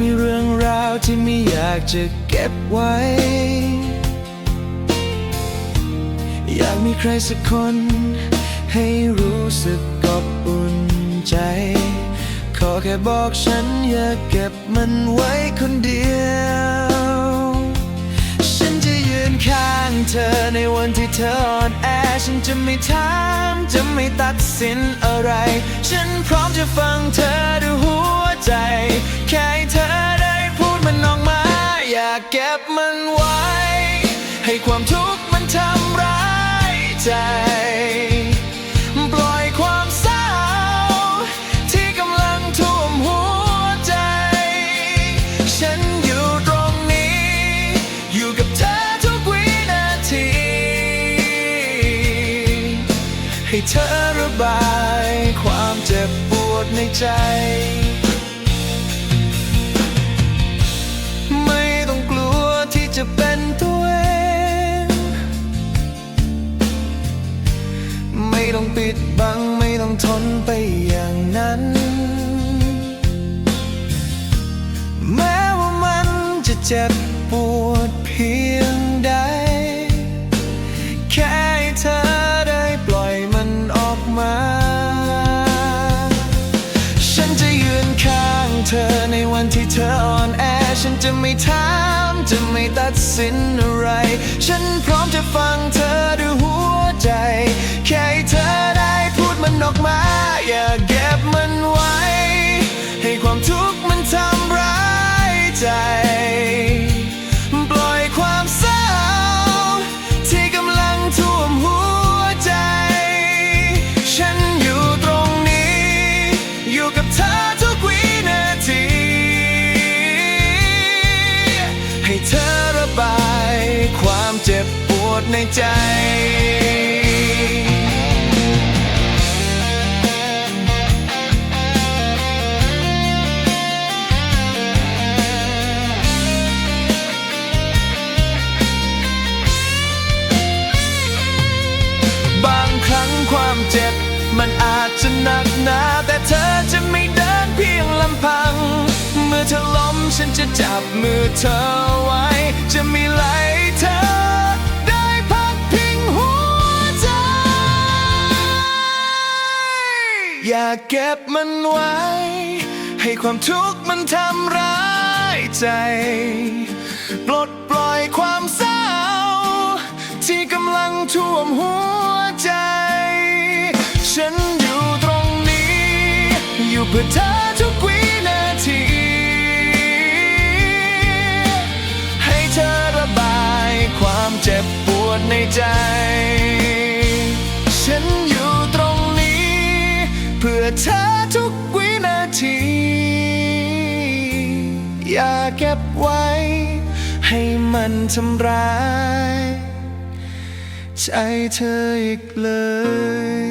มีเรื่องราวที่ไม่อยากจะเก็บไว้ อยากมีใครสักคน ให้รู้สึกอบอุ่นใจ ขอแค่บอกฉันอย่าเก็บมันไว้คนเดียว ฉันจะยืนข้างเธอในวันที่เธออ่อนแอ ฉันจะไม่ถาม จะไม่ตัดสินอะไร ฉันพร้อมจะฟังเธอด้วยหัวใจ ใจ ปล่อยความเศร้า ที่กำลังท่วมหัวใจ ฉันอยู่ตรงนี้ อยู่กับเธอทุกวินาที ให้เธอระบาย ความเจ็บปวดในใจ เจ็บปวดเพียงใด แค่ให้เธอได้ปล่อยมันออกมา ฉันจะยืนข้างเธอในวันที่เธออ่อนแอ ฉันจะไม่ถามจะไม่ตัดสินอะไร ฉันพร้อมจะฟังเธอด้วยหัวใจ แค่ให้เธอได้พูดมันออกมา อย่าเก็บ ใจบางครั้งความเจ็บ มันอาจจะหนักหนา แต่เธอจะไม่เดินเพียงลำพัง เมื่อเธอล้มฉันจะจับมือเธอไว้ จะมีไหล อย่าเก็บมันไว้ ให้ความทุกข์มันทำร้ายใจ ปลดปล่อยความเศร้า ที่กำลังท่วมหัวใจ ฉันอยู่ตรงนี้ อยู่เพื่อเธอทุกวินาที ให้เธอระบายความเจ็บปวดในใจ เก็บไว้ ให้มันทำร้าย ใจเธออีกเลย